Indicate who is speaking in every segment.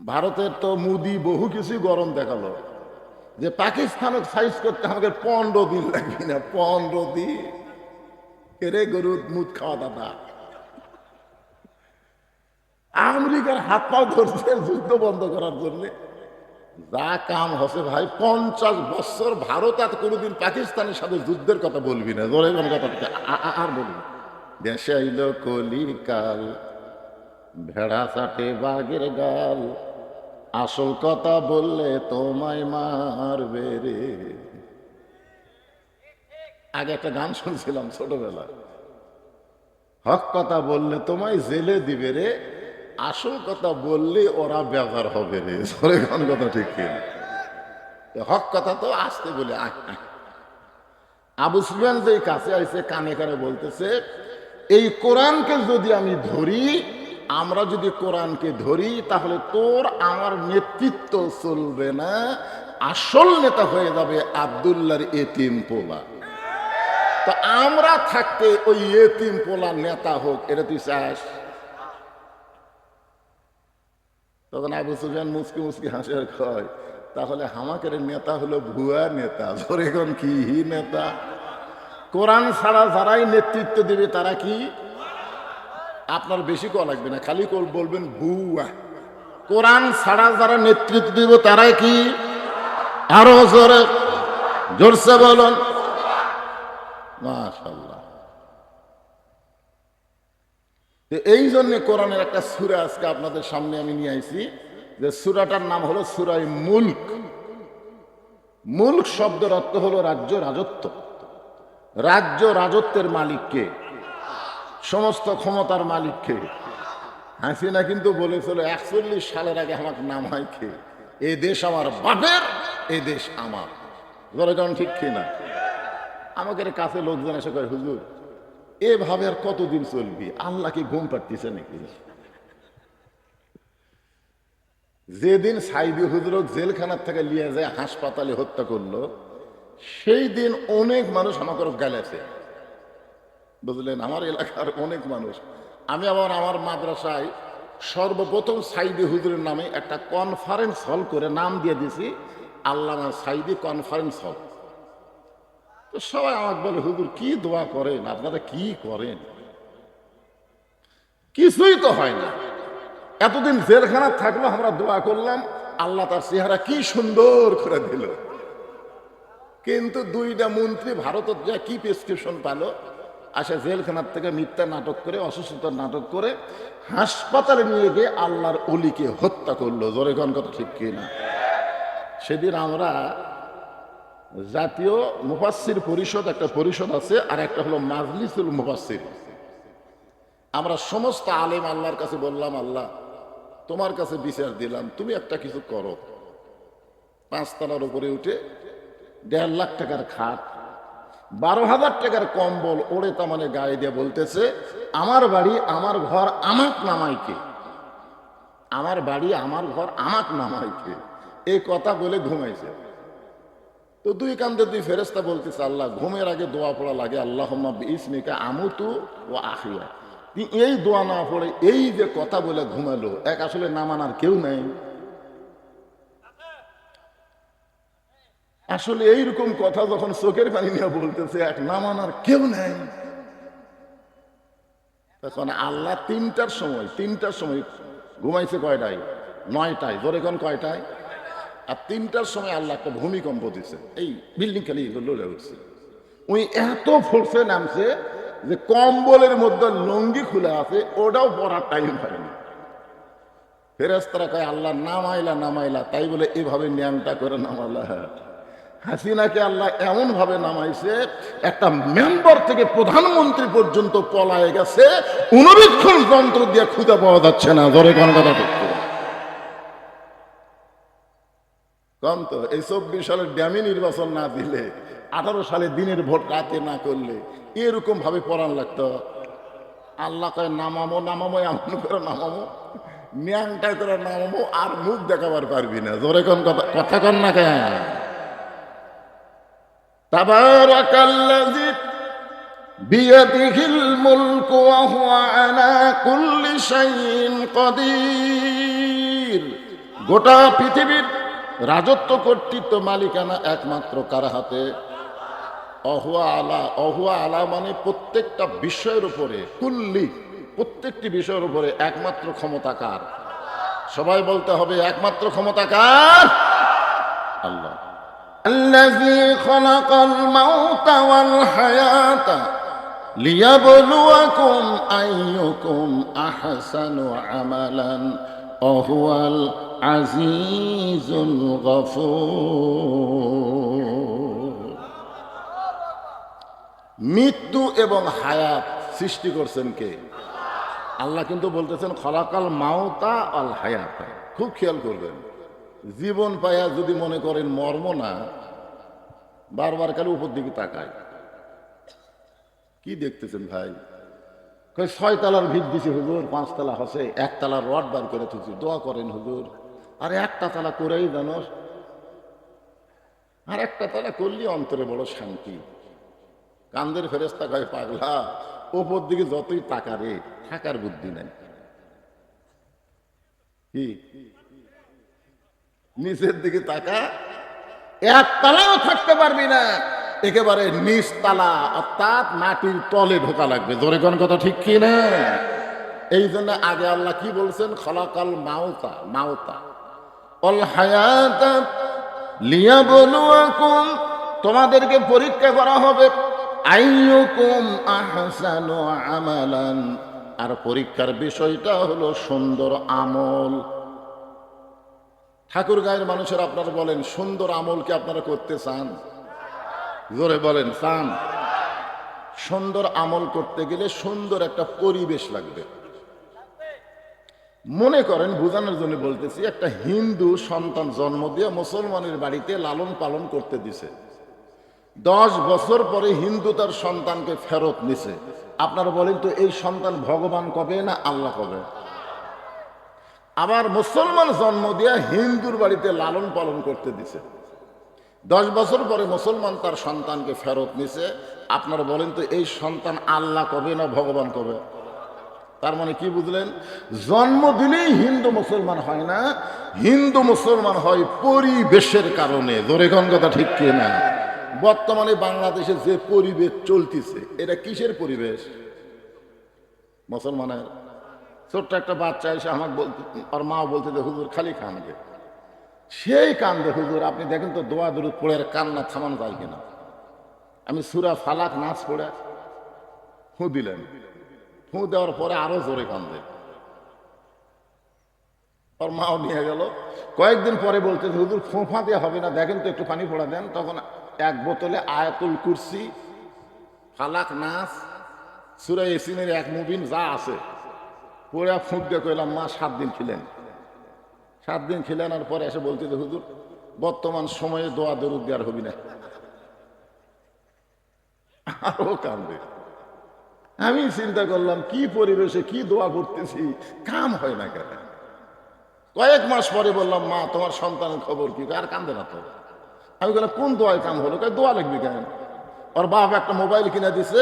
Speaker 1: ভারতের তো মুদি বহু কিছু গরম দেখাল। যে পাকিস্তানক সাইজ করতে আমাকে পনেরো দিন লাগবে না, পনেরো দিন। এরে গরু, মুদ খাওয়া দাদা। আমেরিকার হাত পাও ধরছে যুদ্ধ বন্ধ করার জন্য। যা কাম হসে ভাই, পঞ্চাশ বছর ভারত আর কোনোদিন পাকিস্তানের সাথে যুদ্ধের কথা বলবি না। ধরে কথা আর বলবি দেশে আইল কলিকাল, ভেড়া চাটে বাঘের গাল। আসল কথা বললে তোমায় মারবে রে। আগে একটা গান শুনছিলাম ছোটবেলায়। হক কথা বললে তোমায় জেলে দিবে রে। আসল কথা বললে ওরা ব্যবহার হবে রে। সরে গান কথা ঠিক হক কথা তো আসতে বলে। আবু সুফিয়ান যে কাছে আইসে কানে কানে বলতেছে, এই কোরআনকে যদি আমি ধরি আমরা যদি কোরআনকে ধরি, তাহলে তোর আমার নেতৃত্ব চলবে না। আসল নেতা হয়ে যাবে আবদুল্লার এতিম পোলা। তো আমরা থাকতে ওই এতিম পোলা নেতা হোক, এটা তুই চাস? তখন আবু সুফিয়ান মুসকি মুসকি হাসে কয়, তাহলে হামাকের নেতা হলো ভুয়া নেতা ধরে কি নেতা? কোরআন ছাড়া যারাই নেতৃত্ব দেবে, তারা কি? আপনার বেশি কল লাগবে না, খালি বলবেন ভুয়া কোরআন ছাড়া যারা নেতৃত্ব দিব তারা কি? আরও জোরে, জোরসে বলুন। এই জন্য কোরআনের একটা সুরা আজকে আপনাদের সামনে আমি নিয়ে আইছি, যে সুরাটার নাম হলো সুরাই মুল্ক। মুল্ক শব্দের অর্থ হলো রাজ্য রাজত্ব। রাজ্য রাজত্বের মালিককে সমস্ত ক্ষমতার মালিককে হাসিনা কিন্তু বলেছিল, একচল্লিশ সালের আগে আমাকে নাম হয় এই দেশ আমার বাপের, এ দেশ আমার। যেমন ঠিক কিনা আমাকে কাছে লোকজন এসে কয়, হুজুর, এভাবে আর কতদিন চলবি? আল্লাহ কি ঘুম পাড়তেছে নাকি? যেদিন সাইদি হুজুরক জেলখানার থেকে নিয়ে যায়, হাসপাতালে হত্যা করল সেই দিন অনেক মানুষ আমাকে গেলেছে বুঝলেন? আমার এলাকার অনেক মানুষ। আমি আবার আমার মাদ্রাসায় সর্বপ্রথম সাইদি হুজুরের নামে একটা কনফারেন্স হল করে নাম দিয়ে দিয়েছি, আল্লামা সাইদি কনফারেন্স হল তো সবাই আমাকে বলে, হুজুর, কি দোয়া করেন? আপনারা কি করেন? কিছুই তো হয় না। এতদিন জেলখানা থাকল, আমরা দোয়া করলাম, আল্লাহ তার চেহারা কি সুন্দর করে দিল। কিন্তু দুইটা মন্ত্রী ভারতের যা কি প্রেসক্রিপশন পালো আসে জেলখানার থেকে মিথ্যা নাটক করে অসুস্থতার নাটক করে, হাসপাতালে নিয়ে গিয়ে আল্লাহর অলিকে হত্যা করল। জোরে কোন কথা ঠিক কিনা সেদিন আমরা জাতীয় মুফাসির পরিষদ, একটা পরিষদ আছে, আর একটা হলো মাজলিসুল মুফাসির আমরা সমস্ত আলেম আল্লাহর কাছে বললাম, আল্লাহ, তোমার কাছে বিচার দিলাম, তুমি একটা কিছু করো। পাঁচতলার উপরে উঠে দেড় লাখ টাকার খাট বারো হাজার টাকার কম্বল ওড়ে তামানে গায়ে দিয়ে বলতেছে, আমার বাড়ি, আমার ঘর আমাক নামাইকে আমার বাড়ি, আমার ঘর আমাক নামাইকে এই কথা বলে ঘুমাইছে। তো দুই কান্দে দুই ফেরেস্তা বলতেছে, আল্লাহ, ঘুমের আগে দোয়া পড়া লাগে। আল্লাহ ইসমিকা আমুতু ও তুই এই দোয়া না পড়ে এই যে কথা বলে ঘুমালো, এক আসলে নামানার কেউ নেই। আসলে এইরকম কথা যখন চোখের পানি নিয়ে বলতেছে, এক না মানার কেউ নেই। তখন আল্লাহ তিনটার সময় তিনটার সময় ঘুমাইছে কয়টায়? নয়টায়। জোরে কোন কয়টায়? আর তিনটার সময় আল্লাহ একটা ভূমিকম্প দিছে। এই বিল্ডিং খালি লড়ে উঠছে। ওই এত ফোর্সে নামছে যে কম্বলের মধ্যে লঙ্গি খুলে আছে, ওটাও পড়ার টাইম পায়নি ফেরেস্তারা কয়, আল্লাহ নামাইলা নামাইলা। তাই বলে, এভাবে ন্যাংটা করে নামালা। হাসিনাকে আল্লাহ এমন ভাবে নামাইছে, একটা মেম্বার থেকে প্রধানমন্ত্রী পর্যন্ত পলায় গেছে, উনবীক্ষণ যন্ত্র দিয়ে খুঁজে পাওয়া যাচ্ছে না। ধরে কোন কথা ঠিক করে। কম তো, এই চব্বিশ সালের ড্যামি নির্বাচন না দিলে, আঠারো সালে দিনের ভোট রাতে না করলে এরকম ভাবে পড়ান লাগতো। আল্লাহ কয়, নামামো নামামো, এমন করে নামামো ন্যাংটা করে নামামো, আর মুখ দেখাবার পারবি না। জোরে কোন কথা কথা কন না কেন? تبارك الذي بيده الملك وهو على كل شيء قدير গোটা পৃথিবীর রাজত্ব কর্তৃত্ব মালিকানা একমাত্র কার হাতে অহুয়া আলা অহুয়া আলা মানে প্রত্যেকটা বিষয়ের উপরে কুল্লি প্রত্যেকটি বিষয়ের উপরে একমাত্র ক্ষমতা কার সবাই বলতে হবে একমাত্র ক্ষমতা কার আল্লাহ الذي خلق الموت والحياة ليبلوكم أيكم أحسن عملا وهو العزيز الغفور মৃত্যু এবং হায়াত সৃষ্টি করছেন কে আল্লাহ কিন্তু বলতেছেন খলাকাল মাওতা আল হায়াত খুব খেয়াল করবেন জীবন পায়া যদি মনে করেন মর্ম না, বারবার খালি উপর দিকে তাকায়। কি দেখতেছেন ভাই? ছয় তালার ভিত দিছে হুজুর পাঁচতলা হসে একতলা রড বার করে তুলছি দোয়া করেন হুজুর। আর একটা তালা করেই জানোস আর একটা তালা করলি অন্তরে বড় শান্তি। কান্দের ফেরেস্তা কয়, পাগলা ওপর দিকে যতই টাকা রে, থাকার বুদ্ধি নাই। কি? নিচের দিকে তাকা এক তালাও থাকতে পারবি না। একেবারে নিচ তালা অর্থাৎ মাটির তলে ঢোকা লাগবে। জোরে কোন কথা ঠিক কি না? এই জন্য আগে আল্লাহ কি বলছেন? খলাকাল মাওতা মাওতা অল হায়াত লিয়াবলুয়াকুম, তোমাদেরকে পরীক্ষা করা হবে, আইয়ুকুম আহসানু আমালান। আর পরীক্ষার বিষয়টা হলো সুন্দর আমল। ঠাকুর গায়ের মানুষের আপনারা বলেন, সুন্দর আমলকে আপনারা করতে চান? জোরে বলেন, চান। সুন্দর আমল করতে গেলে সুন্দর একটা পরিবেশ লাগবে। মনে করেন, বোঝানোর জন্য বলতেছি, একটা হিন্দু সন্তান জন্ম দিয়ে মুসলমানের বাড়িতে লালন পালন করতে দিছে। দশ বছর পরে হিন্দু তার সন্তানকে ফেরত নিছে। আপনারা বলেন তো, এই সন্তান ভগবান কবে না আল্লাহ কবে? আবার মুসলমান জন্ম দিয়া হিন্দুর বাড়িতে লালন পালন করতে দিছে। দশ বছর পরে মুসলমান তার সন্তানকে ফেরত নিছে। আপনারা বলেন তো, এই সন্তান আল্লাহ কবে না ভগবান কবে? তার মানে কি বুঝলেন? জন্ম দিলেই হিন্দু মুসলমান হয় না। হিন্দু মুসলমান হয় পরিবেশের কারণে। দরেখন কথা ঠিক কি না? বর্তমানে বাংলাদেশে যে পরিবেশ চলতেছে, এটা কিসের পরিবেশ? মুসলমানের। ছোট্ট একটা বাচ্চা এসে আমাকে বলতে আর মা বলতে যে, হুজুর খালি কান্দে। সেই কান্দে, হুজুর, আপনি দেখেন তো দোয়া দূর পড়ে কান্না থামানো যায় কিনা? আমি সুরা ফালাক নাচ পড়ে, ফু দিলেন। ফু দেওয়ার পরে আরও জোরে কান্দে। ওর মাও নিয়ে গেল। কয়েকদিন পরে বলতে হুজুর, ফোঁফা দেওয়া হবে না, দেখেন তো একটু পানি পড়া দেন। তখন এক বোতলে আয়াতুল কুরসি, ফালাক নাচ, সুরা এসিনের এক মুবিন যা আছে পড়ে ফুঁক দিয়ে কইলাম, মা, সাত দিন খিলেন সাত দিন খিলেন আর পরে এসে বলতে হুজুর, বর্তমান সময়ে দোয়া দরুদ দেওয়ার হবি না। আরও কান্দে আমি চিন্তা করলাম, কি পরিবেশে কি দোয়া করতেছি, কাম হয় না কেন? কয়েক মাস পরে বললাম, মা, তোমার সন্তানের খবর কি? আর কান্দে না তো। আমি বললাম, কোন দোয়ায় কাম হলো? কয়, দোয়া লাগবে কেন? ওর বাপ একটা মোবাইল কিনে দিছে,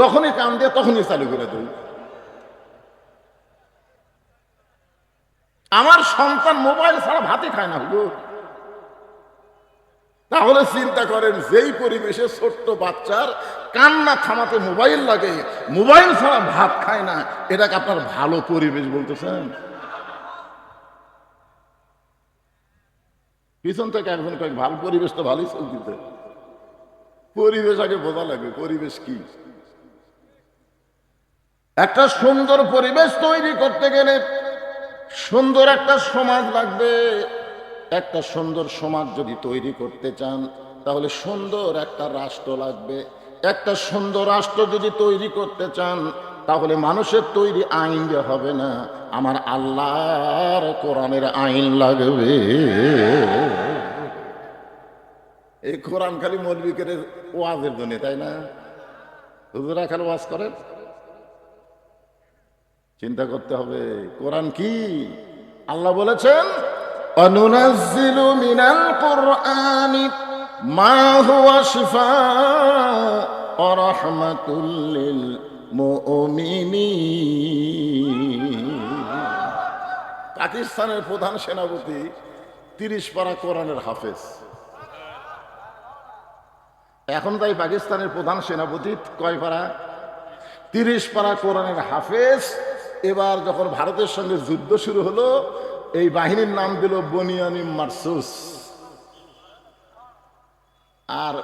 Speaker 1: যখনই কাম দিয়ে তখনই চালু করে দিই আমার সন্তান মোবাইল ছাড়া ভাতই খায় না, হুজুর। তাহলে চিন্তা করেন, যেই পরিবেশে ছোট্ট বাচ্চার কান্না থামাতে মোবাইল লাগে, মোবাইল ছাড়া ভাত খায় না, এটাকে আপনার ভালো পরিবেশ বলতেছেন। পিছন থেকে একজন কয়েক ভালো পরিবেশ তো ভালোই চলতেছে। পরিবেশ আগে বোঝা লাগবে, পরিবেশ কি? একটা সুন্দর পরিবেশ তৈরি করতে গেলে সুন্দর একটা সমাজ লাগবে। একটা সুন্দর সমাজ যদি তৈরি করতে চান, তাহলে সুন্দর একটা রাষ্ট্র লাগবে। একটা সুন্দর রাষ্ট্র যদি তৈরি করতে চান, তাহলে মানুষের তৈরি আইন হবে না, আমার আল্লাহর কোরআনের আইন লাগবে। এই কোরআন খালি মৌলবিকের ওয়াজের জন্য, তাই না? খালি ওয়াজ করেন? চিন্তা করতে হবে, কোরআন কি? আল্লাহ বলেছেন, অনুনাজ্জিলু মিনাল কুরআনি, মা হুয়া শিফাউ ওয়া পাকিস্তানের প্রধান সেনাপতি, তিরিশ পারা কোরআনের হাফেজ। এখন তাই পাকিস্তানের প্রধান সেনাপতি কয় পারা? তিরিশ পারা কোরআনের হাফেজ এবার যখন ভারতের সঙ্গে যুদ্ধ শুরু হলো, এই বাহিনীর নাম দিল বনিয়ানি মার্সুস। আর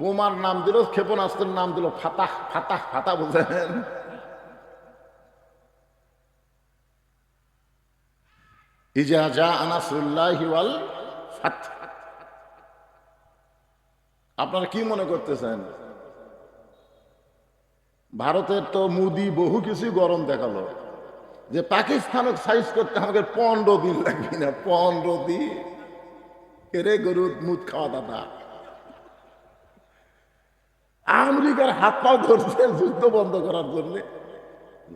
Speaker 1: বোমার নাম দিল, ক্ষেপণাস্ত্রের নাম দিল ফাতাহ ফাতাহ ফাতা বুঝলেন ইজা যা আনাসুল্লাহি ওয়াল ফাত। আপনারা কি মনে করতেছেন? ভারতের তো মুদি বহু কিছু গরম দেখাল। যে পাকিস্তানক সাইজ করতে আমাকে পনেরো দিন লাগবে না, পনেরো দিন। এরে গরু, মুদ খাওয়া দাদা। আমেরিকার হাত পাও ধরছে যুদ্ধ বন্ধ করার জন্য।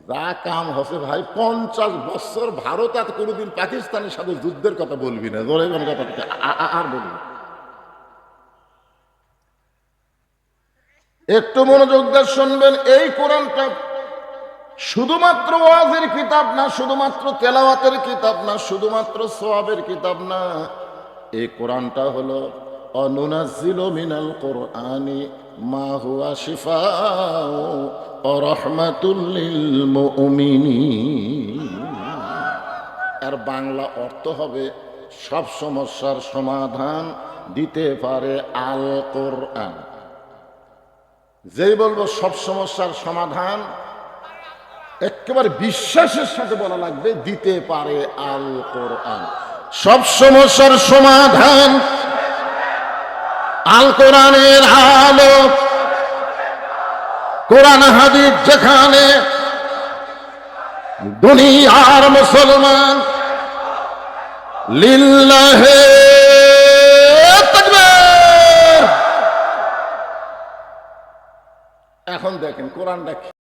Speaker 1: যা কাম হসে ভাই, পঞ্চাশ বছর ভারত আর কোনোদিন পাকিস্তানের সাথে যুদ্ধের কথা বলবি না। ধরে কথা আর বলবি একটু মনোযোগ দিয়ে শুনবেন, এই কোরআনটা শুধুমাত্র ওয়াজের কিতাব না, শুধুমাত্র তেলাওয়াতের কিতাব না, শুধুমাত্র সোয়াবের কিতাব না। এই কোরআনটা হলো অনুনাজিল মিনাল কোরআনি মা হুয়া শিফাউ ও রহমাতুল লিল মুমিনিন। এর বাংলা অর্থ হবে, সব সমস্যার সমাধান দিতে পারে আল কোরআন যেই বলব, সব সমস্যার সমাধান। একেবারে বিশ্বাসের সাথে বলা লাগবে, দিতে পারে আল কোরআন সব সমস্যার সমাধান আল কোরআনের আলো। কোরআন হাদিস যেখানে দুনিয়ার মুসলমান, লিল্লাহে এখন দেখেন কোরআনটা